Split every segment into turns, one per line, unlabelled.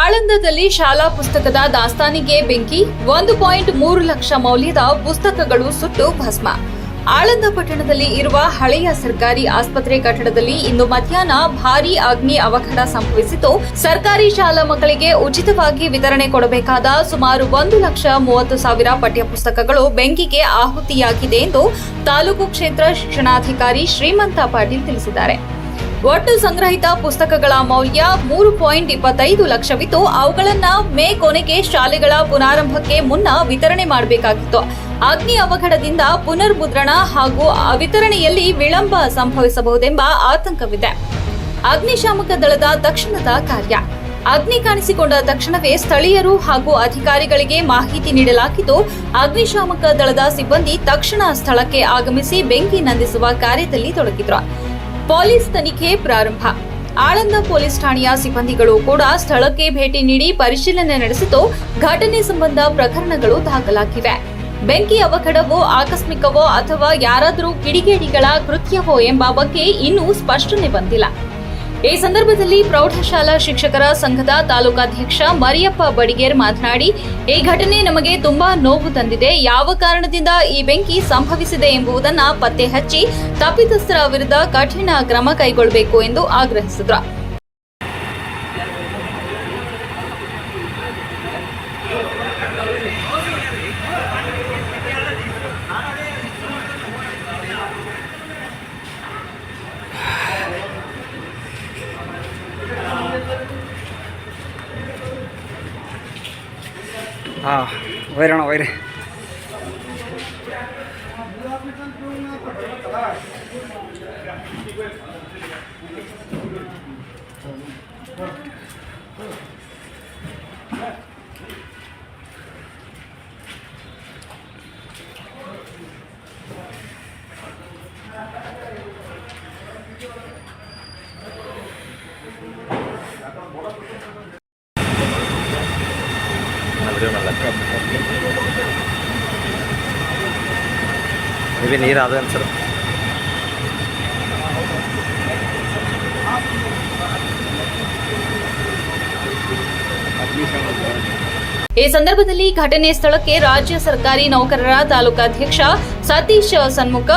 ಆಳಂದದಲ್ಲಿ ಶಾಲಾ ಪುಸ್ತಕದ ದಾಸ್ತಾನಿಗೆ ಬೆಂಕಿ, ಒಂದು ಪಾಯಿಂಟ್ ಮೂರು ಲಕ್ಷ ಮೌಲ್ಯದ ಪುಸ್ತಕಗಳು ಸುಟ್ಟು ಭಸ್ಮ. ಆಳಂದ ಪಟ್ಟಣದಲ್ಲಿ ಇರುವ ಹಳೆಯ ಸರ್ಕಾರಿ ಆಸ್ಪತ್ರೆ ಕಟ್ಟಡದಲ್ಲಿ ಇಂದು ಮಧ್ಯಾಹ್ನ ಭಾರೀ ಅಗ್ನಿ ಅವಘಡ ಸಂಭವಿಸಿದ್ದು, ಸರ್ಕಾರಿ ಶಾಲಾ ಮಕ್ಕಳಿಗೆ ಉಚಿತವಾಗಿ ವಿತರಣೆ ಕೊಡಬೇಕಾದ ಸುಮಾರು ಒಂದು ಲಕ್ಷ ಮೂವತ್ತು ಸಾವಿರ ಪಠ್ಯಪುಸ್ತಕಗಳು ಬೆಂಕಿಗೆ ಆಹುತಿಯಾಗಿದೆ ಎಂದು ತಾಲೂಕು ಕ್ಷೇತ್ರ ಶಿಕ್ಷಣಾಧಿಕಾರಿ ಶ್ರೀಮಂತ ಪಾಟೀಲ್ ತಿಳಿಸಿದ್ದಾರೆ. ಒಟ್ಟು ಸಂಗ್ರಹಿತ ಪುಸ್ತಕಗಳ ಮೌಲ್ಯ ಮೂರು ಪಾಯಿಂಟ್ ಇಪ್ಪತ್ತೈದು ಲಕ್ಷವಿದ್ದು ಅವುಗಳನ್ನ ಮೇ ಕೊನೆಗೆ ಶಾಲೆಗಳ ಪುನಾರಂಭಕ್ಕೆ ಮುನ್ನ ವಿತರಣೆ ಮಾಡಬೇಕಾಗಿತ್ತು. ಅಗ್ನಿ ಅವಘಡದಿಂದ ಪುನರ್ಮುದ್ರಣ ಹಾಗೂ ವಿತರಣೆಯಲ್ಲಿ ವಿಳಂಬ ಸಂಭವಿಸಬಹುದೆಂಬ ಆತಂಕವಿದೆ. ಅಗ್ನಿಶಾಮಕ ದಳದ ತಕ್ಷಣದ ಕಾರ್ಯ. ಅಗ್ನಿ ಕಾಣಿಸಿಕೊಂಡ ತಕ್ಷಣವೇ ಸ್ಥಳೀಯರು ಹಾಗೂ ಅಧಿಕಾರಿಗಳಿಗೆ ಮಾಹಿತಿ ನೀಡಲಾಗಿದ್ದು, ಅಗ್ನಿಶಾಮಕ ದಳದ ಸಿಬ್ಬಂದಿ ತಕ್ಷಣ ಸ್ಥಳಕ್ಕೆ ಆಗಮಿಸಿ ಬೆಂಕಿ ನಂದಿಸುವ ಕಾರ್ಯದಲ್ಲಿ ತೊಡಗಿದ್ರು. ಪೊಲೀಸ್ ತನಿಖೆ ಪ್ರಾರಂಭ. ಆಳಂದ ಪೊಲೀಸ್ ಠಾಣೆಯ ಸಿಬ್ಬಂದಿಗಳು ಕೂಡ ಸ್ಥಳಕ್ಕೆ ಭೇಟಿ ನೀಡಿ ಪರಿಶೀಲನೆ ನಡೆಸಿದ್ದು ಘಟನೆ ಸಂಬಂಧ ಪ್ರಕರಣಗಳು ದಾಖಲಾಗಿವೆ. ಬೆಂಕಿ ಅವಘಡವೋ, ಆಕಸ್ಮಿಕವೋ ಅಥವಾ ಯಾರಾದರೂ ಕಿಡಿಗೇಡಿಗಳ ಕೃತ್ಯವೋ ಎಂಬ ಬಗ್ಗೆ ಇನ್ನೂ ಸ್ಪಷ್ಟನೆ ಬಂದಿಲ್ಲ. ಈ ಸಂದರ್ಭದಲ್ಲಿ ಪ್ರೌಢಶಾಲಾ ಶಿಕ್ಷಕರ ಸಂಘದ ತಾಲೂಕಾಧ್ಯಕ್ಷ ಮರಿಯಪ್ಪ ಬಡಿಗೇರ್ ಮಾತನಾಡಿ, ಈ ಘಟನೆ ನಮಗೆ ತುಂಬಾ ನೋವು ತಂದಿದೆ. ಯಾವ ಕಾರಣದಿಂದ ಈ ಬೆಂಕಿ ಸಂಭವಿಸಿದೆ ಎಂಬುದನ್ನು ಪತ್ತೆ ಹಚ್ಚಿ ತಪ್ಪಿತಸ್ಥರ ವಿರುದ್ಧ ಕಠಿಣ ಕ್ರಮ ಕೈಗೊಳ್ಳಬೇಕು ಎಂದು ಆಗ್ರಹಿಸಿದರು.
હા વૈરાણો વૈરે. Thank ಇವೆ ನೀರು ಅದು ಅನ್ಸರು
ಈ ಸಂದರ್ಭದಲ್ಲಿ ಘಟನೆ ಸ್ಥಳಕ್ಕೆ ರಾಜ್ಯ ಸರ್ಕಾರಿ ನೌಕರರ ತಾಲೂಕಾಧ್ಯಕ್ಷ ಸತೀಶ್ ಸನ್ಮುಖ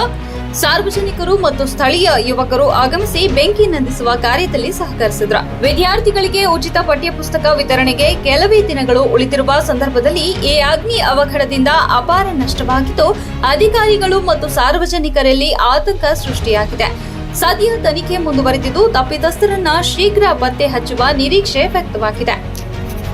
ಸಾರ್ವಜನಿಕರು ಮತ್ತು ಸ್ಥಳೀಯ ಯುವಕರು ಆಗಮಿಸಿ ಬೆಂಕಿ ನಂದಿಸುವ ಕಾರ್ಯದಲ್ಲಿ ಸಹಕರಿಸಿದ್ರು. ವಿದ್ಯಾರ್ಥಿಗಳಿಗೆ ಉಚಿತ ಪಠ್ಯಪುಸ್ತಕ ವಿತರಣೆಗೆ ಕೆಲವೇ ದಿನಗಳು ಉಳಿದಿರುವ ಸಂದರ್ಭದಲ್ಲಿ ಈ ಅಗ್ನಿ ಅವಘಡದಿಂದ ಅಪಾರ ನಷ್ಟವಾಗಿದ್ದು, ಅಧಿಕಾರಿಗಳು ಮತ್ತು ಸಾರ್ವಜನಿಕರಲ್ಲಿ ಆತಂಕ ಸೃಷ್ಟಿಯಾಗಿದೆ. ಸದ್ಯ ತನಿಖೆ ಮುಂದುವರೆದಿದ್ದು, ತಪ್ಪಿತಸ್ಥರನ್ನ ಶೀಘ್ರ ಪತ್ತೆ ಹಚ್ಚುವ ನಿರೀಕ್ಷೆ ವ್ಯಕ್ತವಾಗಿದೆ.